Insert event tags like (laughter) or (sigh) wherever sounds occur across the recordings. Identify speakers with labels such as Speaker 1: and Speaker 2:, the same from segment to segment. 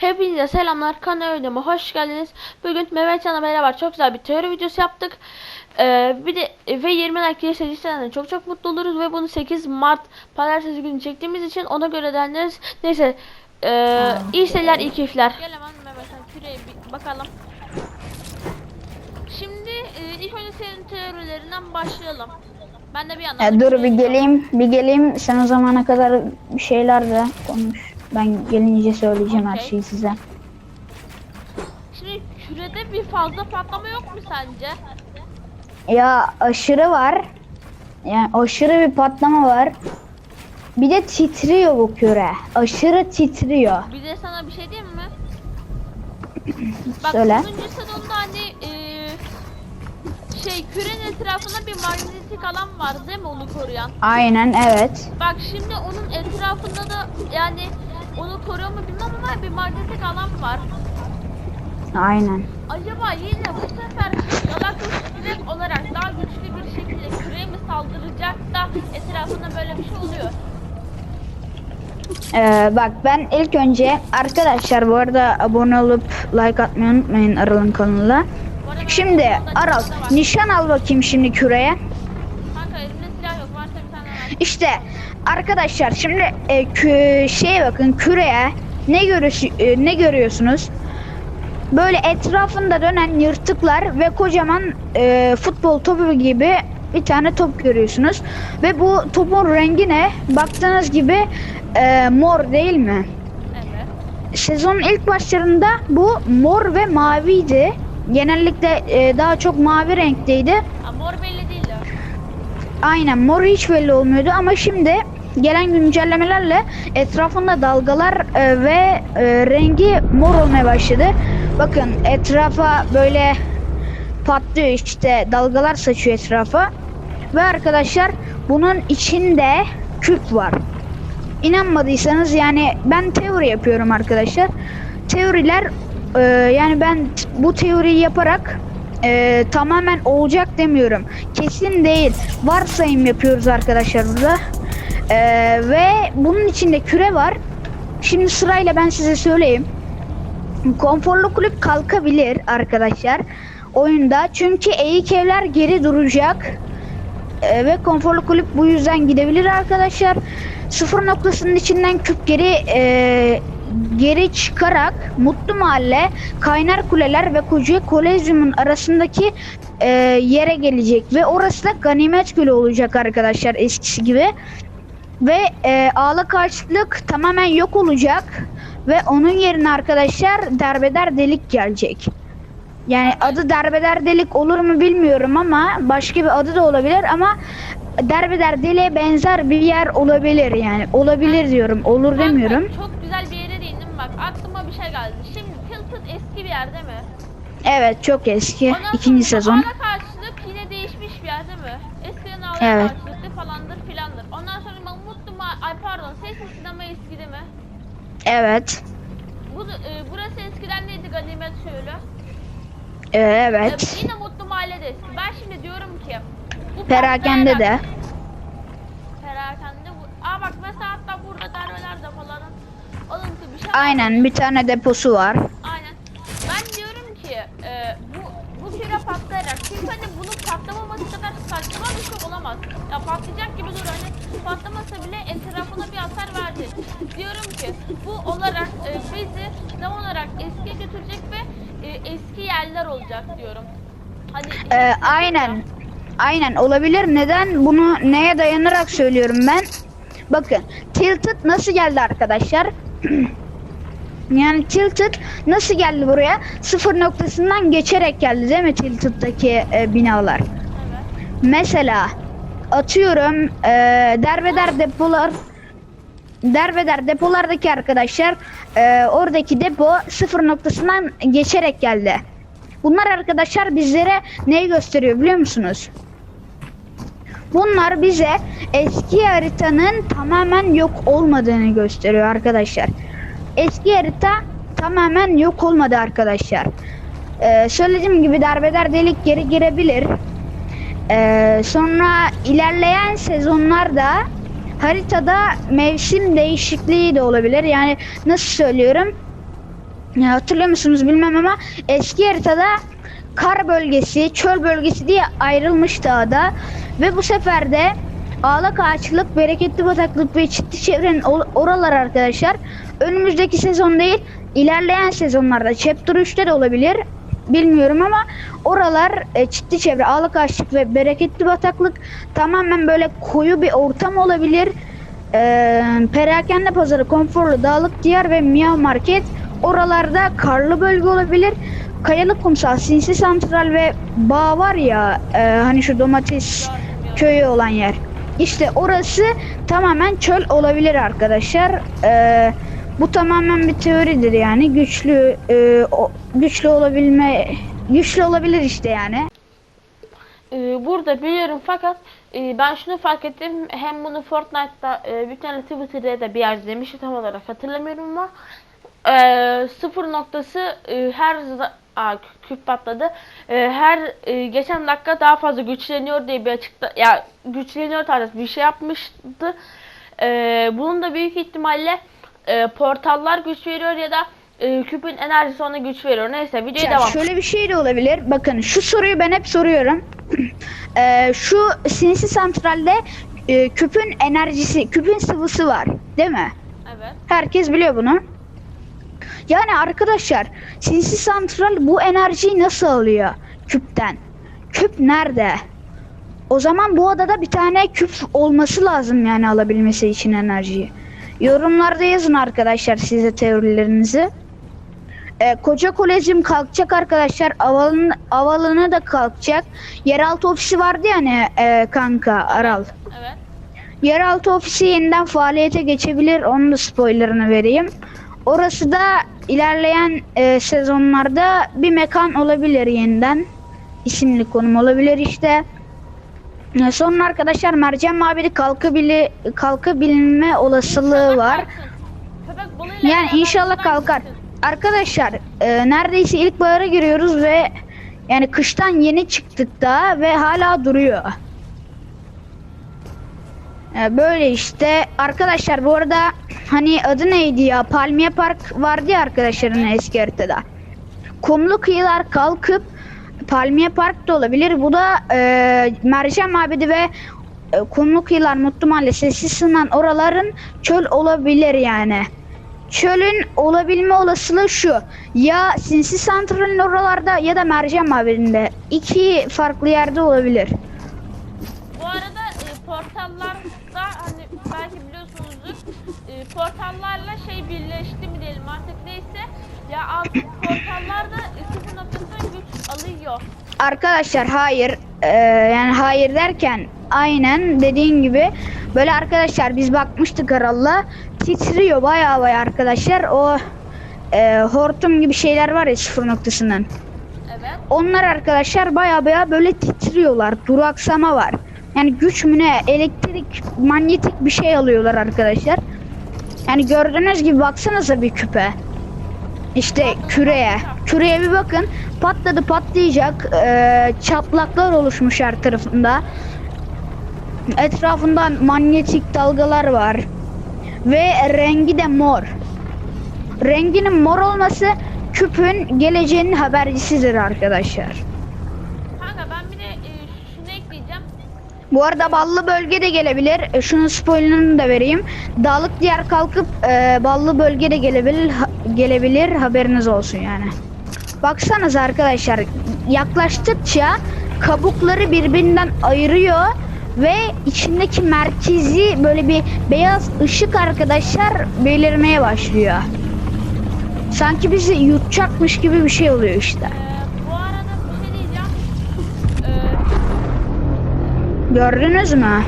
Speaker 1: Hepinize selamlar kanal videoma hoş geldiniz. Bugün Mehmet Can'la beraber çok güzel bir teori videosu yaptık. Ee, bir de ve 20 like gelirse çok çok mutlu oluruz ve bunu 8 Mart pazartesi günü çektiğimiz için ona göre deneriz. Neyse ee, iyi seyirler iyi keyifler. Gel hemen Mehmet Can küreye bir bakalım. Şimdi ee, ilk önce senin teorilerinden başlayalım. Ben de bir yandan
Speaker 2: Ya
Speaker 1: da
Speaker 2: dur bir geleyim, bir geleyim. Sen o zamana kadar bir şeyler de konuş. Ben gelince söyleyeceğim her
Speaker 1: Okey.
Speaker 2: şeyi size.
Speaker 1: Şimdi kürede bir fazla patlama yok mu sence?
Speaker 2: Ya aşırı var. Yani aşırı bir patlama var. Bir de titriyor bu küre. Aşırı titriyor.
Speaker 1: Bir de sana bir şey diyeyim mi? (clears throat) Bak
Speaker 2: Söyle.
Speaker 1: 10. sezonda hani eee, şey kürenin etrafında bir magnetik alan var değil mi onu koruyan?
Speaker 2: Aynen evet.
Speaker 1: Bak şimdi onun etrafında da yani onu koruyor mu bilmem ama bir magnetik alan var.
Speaker 2: Aynen.
Speaker 1: Acaba yine bu sefer Galactus direkt olarak daha güçlü bir şekilde küreye mi saldıracak da etrafında böyle bir şey oluyor?
Speaker 2: Ee, bak ben ilk önce arkadaşlar bu arada abone olup like atmayı unutmayın Aral'ın kanalına. Şimdi Aral nişan al bakayım şimdi küreye.
Speaker 1: Kanka elimde silah yok varsa bir tane.
Speaker 2: İşte arkadaşlar şimdi e, kü, şeye bakın küreye ne görüş e, ne görüyorsunuz? Böyle etrafında dönen yırtıklar ve kocaman e, futbol topu gibi bir tane top görüyorsunuz. Ve bu topun rengi ne? Baktığınız gibi e, mor değil mi?
Speaker 1: Evet.
Speaker 2: Sezonun ilk başlarında bu mor ve maviydi. Genellikle e, daha çok mavi renkteydi.
Speaker 1: Ha, mor belli değil de.
Speaker 2: Aynen mor hiç belli olmuyordu ama şimdi gelen güncellemelerle etrafında dalgalar e, ve e, rengi mor olmaya başladı. Bakın etrafa böyle patlıyor işte dalgalar saçıyor etrafa. Ve arkadaşlar bunun içinde küp var. İnanmadıysanız yani ben teori yapıyorum arkadaşlar. Teoriler e, yani ben bu teoriyi yaparak e, tamamen olacak demiyorum. Kesin değil. Varsayım yapıyoruz arkadaşlar burada. E, ve bunun içinde küre var. Şimdi sırayla ben size söyleyeyim. Konforlu kulüp kalkabilir arkadaşlar oyunda. Çünkü eğik evler geri duracak. Ee, ve konforlu kulüp bu yüzden gidebilir arkadaşlar. Sıfır noktasının içinden küp geri e, geri çıkarak Mutlu Mahalle, Kaynar Kuleler ve Koca Kolezyum'un arasındaki e, yere gelecek ve orası da Ganimet Gölü olacak arkadaşlar eskisi gibi. Ve e, ağla karşılık tamamen yok olacak ve onun yerine arkadaşlar derbeder delik gelecek. Yani adı derbeder delik olur mu bilmiyorum ama başka bir adı da olabilir ama derbeder deliğe benzer bir yer olabilir yani olabilir diyorum olur
Speaker 1: Kanka,
Speaker 2: demiyorum.
Speaker 1: Çok güzel bir yere değindim bak aklıma bir şey geldi. Şimdi Tilted eski bir yer değil mi?
Speaker 2: Evet çok eski
Speaker 1: Ondan
Speaker 2: ikinci sezon.
Speaker 1: Ağla karşılık yine değişmiş bir yer değil mi? Eskiden ağla
Speaker 2: Evet.
Speaker 1: karşılıklı falandır filandır. Ondan sonra ben Mutlu Ma- ay pardon Sesli Sinema eski değil mi?
Speaker 2: Evet.
Speaker 1: Bu, e, burası eskiden neydi Ganimet Şöyle?
Speaker 2: Ee,
Speaker 1: E,
Speaker 2: evet.
Speaker 1: yine Mutlu Mahalle de eski. Ben şimdi diyorum ki bu
Speaker 2: Perakende de.
Speaker 1: Perakende bu. Aa bak mesela hatta burada darbeler de falan alıntı bir şey.
Speaker 2: Aynen bir tane deposu var.
Speaker 1: Aynen. Ben diyorum ki e, bu bu küre patlayarak çünkü hani bunun patlamaması kadar saçma bir şey olamaz. Ya patlayacak gibi dur hani patlamasa bile etrafına bir hasar verdi. Diyorum ki bu olarak e, bizi zaman olarak eskiye götürecek ve e, eski yerler olacak diyorum. Hani
Speaker 2: Ee, aynen. Aynen olabilir. Neden? Bunu neye dayanarak söylüyorum ben? Bakın. Tilted nasıl geldi arkadaşlar? (clears throat) yani Tilted nasıl geldi buraya? Sıfır noktasından geçerek geldi değil mi Tilted'daki e, binalar?
Speaker 1: Evet.
Speaker 2: Mesela atıyorum e, derbeder depolar derbeder depolardaki arkadaşlar e, oradaki depo sıfır noktasından geçerek geldi. Bunlar arkadaşlar bizlere neyi gösteriyor biliyor musunuz? Bunlar bize eski haritanın tamamen yok olmadığını gösteriyor arkadaşlar. Eski harita tamamen yok olmadı arkadaşlar. Ee, söylediğim gibi derbeder delik geri girebilir. Ee, sonra ilerleyen sezonlarda haritada mevsim değişikliği de olabilir. Yani nasıl söylüyorum? Ya hatırlıyor musunuz bilmem ama eski haritada kar bölgesi, çöl bölgesi diye ayrılmıştı ada. Ve bu sefer de ağlak ağaçlık, bereketli bataklık ve çitli çevrenin oralar arkadaşlar. Önümüzdeki sezon değil, ilerleyen sezonlarda Chapter 3'te de olabilir. Bilmiyorum ama oralar e, çitli çevre, ağlak ağaçlık ve bereketli bataklık tamamen böyle koyu bir ortam olabilir. Ee, perakende pazarı, konforlu dağlık diyar ve miyav market oralarda karlı bölge olabilir. Kayalık kumsal, sinsi santral ve bağ var ya e, hani şu domates köyü olan yer. İşte orası tamamen çöl olabilir arkadaşlar. Ee, bu tamamen bir teoridir yani güçlü e, güçlü olabilme güçlü olabilir işte yani.
Speaker 1: Ee, burada biliyorum fakat e, ben şunu fark ettim. Hem bunu Fortnite'da e, bir tane Twitter'da da bir yerde demişti tam olarak hatırlamıyorum ama e, sıfır noktası e, her kü- küp patladı. E, her e, geçen dakika daha fazla güçleniyor diye bir açıkta ya güçleniyor tarzı bir şey yapmıştı. E, bunun da büyük ihtimalle e, portallar güç veriyor ya da e, küpün enerjisi ona güç veriyor. Neyse videoya
Speaker 2: Ya
Speaker 1: devam.
Speaker 2: şöyle bir şey de olabilir. Bakın şu soruyu ben hep soruyorum. Ee, (clears throat) şu sinsi santralde e, küpün enerjisi, küpün sıvısı var, değil mi?
Speaker 1: Evet.
Speaker 2: Herkes biliyor bunu. Yani arkadaşlar, sinsi santral bu enerjiyi nasıl alıyor küpten? Küp nerede? O zaman bu adada bir tane küp olması lazım yani alabilmesi için enerjiyi. Yorumlarda yazın arkadaşlar size teorilerinizi. Ee, koca kolejim kalkacak arkadaşlar. Avalın, avalını da kalkacak. Yeraltı ofisi vardı ya hani e, kanka Aral.
Speaker 1: Evet.
Speaker 2: Yeraltı ofisi yeniden faaliyete geçebilir. Onun da spoilerını vereyim. Orası da ilerleyen e, sezonlarda bir mekan olabilir yeniden. İsimli konum olabilir işte. E, sonra arkadaşlar Mercan Mabedi kalkabili, kalkabilme olasılığı var.
Speaker 1: Köpek
Speaker 2: Yani inşallah kalkar. Arkadaşlar e, neredeyse ilkbahara giriyoruz ve yani kıştan yeni çıktık daha ve hala duruyor. E, böyle işte arkadaşlar bu arada hani adı neydi ya Palmiye Park vardı ya arkadaşların eski haritada. Kumlu kıyılar kalkıp Palmiye Park da olabilir. Bu da e, Mercan Mabedi ve e, Kumlu Kıyılar Mutlu Mahalle sessiz sığınan oraların çöl olabilir yani. Çölün olabilme olasılığı şu. Ya Sinsi Santral'in oralarda ya da Mercan Mabedi'nde. İki farklı yerde olabilir.
Speaker 1: Bu arada e, portallarda hani belki biliyorsunuzdur e, portallarla şey birleşti mi diyelim artık neyse ya alt portallarda alıyor.
Speaker 2: Arkadaşlar hayır. Ee, yani hayır derken aynen dediğin gibi böyle arkadaşlar biz bakmıştık Aral'la titriyor bayağı bayağı arkadaşlar. O e, hortum gibi şeyler var ya sıfır noktasından.
Speaker 1: Evet.
Speaker 2: onlar arkadaşlar bayağı bayağı böyle titriyorlar. Duraksama var. Yani güç mü ne elektrik manyetik bir şey alıyorlar arkadaşlar. Yani gördüğünüz gibi baksanıza bir küpe. İşte küreye. Küreye bir bakın. Patladı patlayacak. Ee, çatlaklar oluşmuş her tarafında. Etrafından manyetik dalgalar var. Ve rengi de mor. Renginin mor olması küpün geleceğinin habercisidir arkadaşlar.
Speaker 1: Kanka ben bir de e, şunu ekleyeceğim.
Speaker 2: Bu arada ballı bölge de gelebilir. E, Şunun spoilerını da vereyim. Dağlık diğer kalkıp e, ballı bölge de gelebilir. ha- gelebilir. Haberiniz olsun yani. Baksanız arkadaşlar yaklaştıkça kabukları birbirinden ayırıyor ve içindeki merkezi böyle bir beyaz ışık arkadaşlar belirmeye başlıyor. Sanki bizi yutacakmış gibi bir şey oluyor işte.
Speaker 1: E, bir şey diyeceğim. E,
Speaker 2: Gördünüz mü?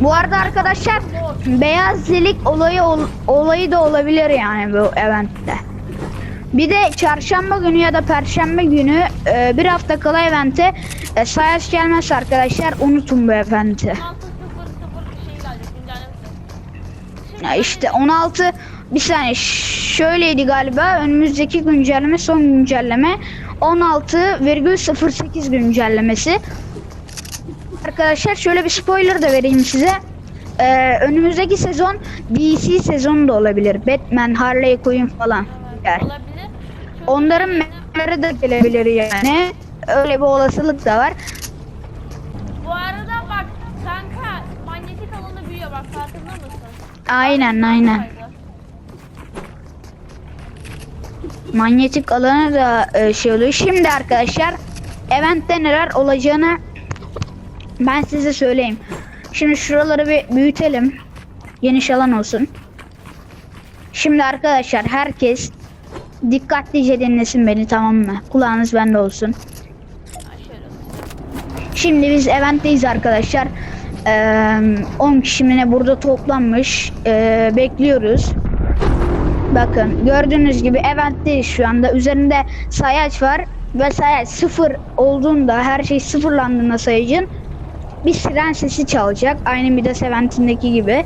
Speaker 2: Bu arada arkadaşlar beyaz delik olayı ol- olayı da olabilir yani bu eventte. Bir de çarşamba günü ya da perşembe günü e, bir hafta kala evente e, sayaç gelmez arkadaşlar unutun bu eventi.
Speaker 1: 16.00 gelecek güncellemesi. Şimdi
Speaker 2: Ya işte 16 bir saniye şöyleydi galiba önümüzdeki güncelleme son güncelleme 16,08 güncellemesi. Arkadaşlar şöyle bir spoiler da vereyim size. e, önümüzdeki sezon DC sezonu da olabilir. Batman, Harley Quinn falan. Yani.
Speaker 1: olabilir. Çünkü
Speaker 2: Onların mapleri de gelebilir yani. Öyle bir olasılık da var.
Speaker 1: Bu arada bak kanka manyetik alanı büyüyor bak farkında mısın?
Speaker 2: Aynen aynen. Manyetik alanı da e, şey oluyor. Şimdi arkadaşlar eventte neler olacağını ben size söyleyeyim. Şimdi şuraları bir büyütelim. Geniş alan olsun. Şimdi arkadaşlar herkes dikkatlice dinlesin beni tamam mı? Kulağınız bende olsun. Şimdi biz eventteyiz arkadaşlar. Ee, 10 kişi mi ne burada toplanmış. Ee, bekliyoruz. Bakın gördüğünüz gibi eventteyiz şu anda. Üzerinde sayaç var. Ve sayaç sıfır olduğunda her şey sıfırlandığında sayacın bir siren sesi çalacak. Aynı Midas eventindeki gibi.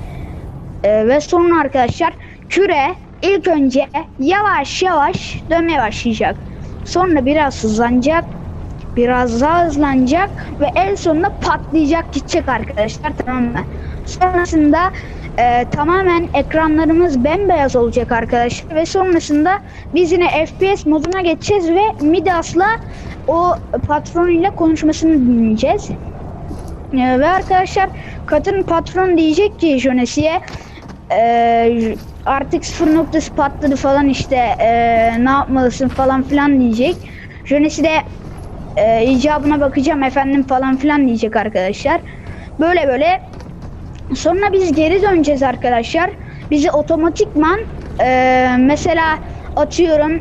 Speaker 2: Ee, ve sonra arkadaşlar küre ilk önce yavaş yavaş dönmeye başlayacak. Sonra biraz hızlanacak. Biraz daha hızlanacak ve en sonunda patlayacak gidecek arkadaşlar tamam mı? Sonrasında e, tamamen ekranlarımız bembeyaz olacak arkadaşlar ve sonrasında biz yine FPS moduna geçeceğiz ve Midas'la o patronuyla konuşmasını dinleyeceğiz. Ee, ve arkadaşlar katın patron diyecek ki Jonesi'ye "Ee, artık sıfır noktası patladı falan işte ee, ne yapmalısın falan filan diyecek. Jonesi de icabına bakacağım efendim falan filan diyecek arkadaşlar. Böyle böyle sonra biz geri döneceğiz arkadaşlar. Bizi otomatikman mesela atıyorum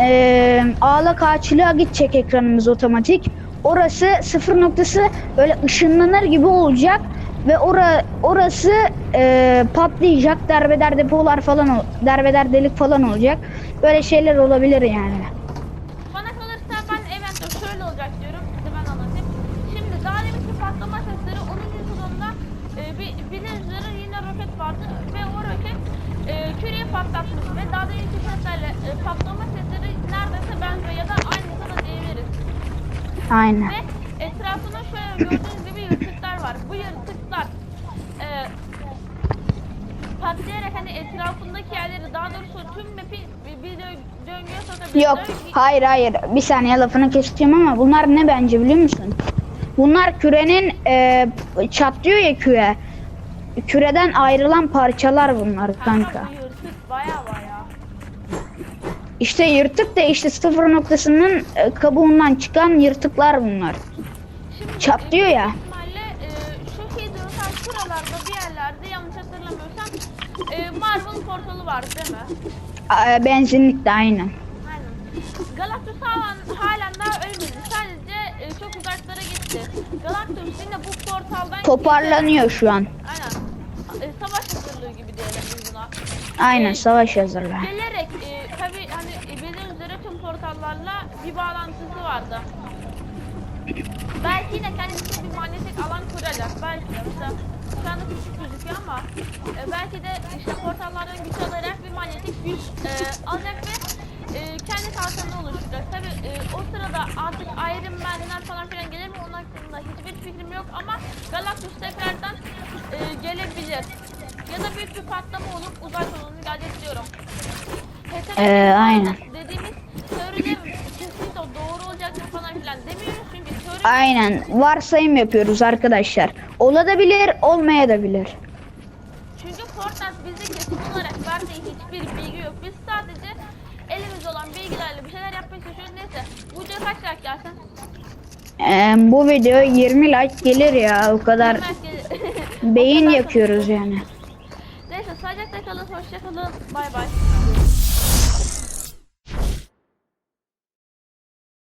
Speaker 2: ee, ağlak ağaçlığa gidecek ekranımız otomatik. Orası sıfır noktası böyle ışınlanır gibi olacak ve ora, orası ee, patlayacak. Derbeder depolar falan derbeder delik falan olacak. Böyle şeyler olabilir yani.
Speaker 1: Bana kalırsa ben eventte şöyle olacak diyorum. Şimdi daha deminki patlama sesleri 10. sezonda e, yine roket vardı ve o roket e, küreyi patlatmış ve daha deminki seslerle e, patlama sesleri neredeyse benziyor ya da aynı.
Speaker 2: Aynen.
Speaker 1: Ve etrafında şöyle gördüğünüz gibi yırtıklar var. Bu yırtıklar e, patlayarak hani etrafındaki yerleri daha doğrusu tüm map'i bir, bir dö- döngüye sokabilir.
Speaker 2: Yok hayır hayır bir saniye lafını keseceğim ama bunlar ne bence biliyor musun? Bunlar kürenin e, çatlıyor ya küre. Küreden ayrılan parçalar bunlar kanka.
Speaker 1: Baya.
Speaker 2: İşte yırtık da işte sıfır noktasının e, kabuğundan çıkan yırtıklar bunlar.
Speaker 1: Şimdi
Speaker 2: Çatlıyor
Speaker 1: e,
Speaker 2: ya.
Speaker 1: e, şu hidrosan şuralarda bir yerlerde yanlış hatırlamıyorsam e, Marvel portalı var değil mi?
Speaker 2: A- benzinlik de aynen.
Speaker 1: Aynen. Galactus halen, halen daha ölmedi. Sadece e, çok uzaklara gitti. Galactus yine bu portaldan
Speaker 2: Toparlanıyor şu an.
Speaker 1: Aynen. E, savaş hazırlığı gibi diyelim biz buna.
Speaker 2: Aynen
Speaker 1: E,
Speaker 2: savaş hazırlar.
Speaker 1: Gelerek e, tabi hani bildiğiniz üzere tüm portallarla bir bağlantısı vardı. Belki yine kendisi bir manyetik alan kuracak. Belki de mesela şu anda küçük gözüküyor ama e, belki de işte portallardan güç alarak bir manyetik güç e, alacak ve e, kendi kalkanını oluşturacak. Tabi e, o sırada artık Iron Man'ler falan filan gelir mi onun hakkında hiçbir fikrim yok ama Galactus tekrardan e, gelebilir. Ya da büyük bir patlama olup uzay sonunu gelecek diyorum.
Speaker 2: Ee, aynen.
Speaker 1: Dediğimiz teoriler kesinlikle doğru olacak falan filan demiyoruz çünkü teori
Speaker 2: Aynen varsayım yapıyoruz arkadaşlar. Olabilir olmayabilir.
Speaker 1: çünkü Fortnite bize kesin olarak verdiği hiçbir bilgi yok. Biz sadece elimizde olan bilgilerle bir şeyler yapmaya çalışıyoruz. Neyse bu video kaç like gelsin?
Speaker 2: Ee, bu video 20 like gelir ya o kadar (laughs) beyin yakıyoruz yani.
Speaker 1: Neyse sağlıcakla kalın, hoşça kalın. Bay bay.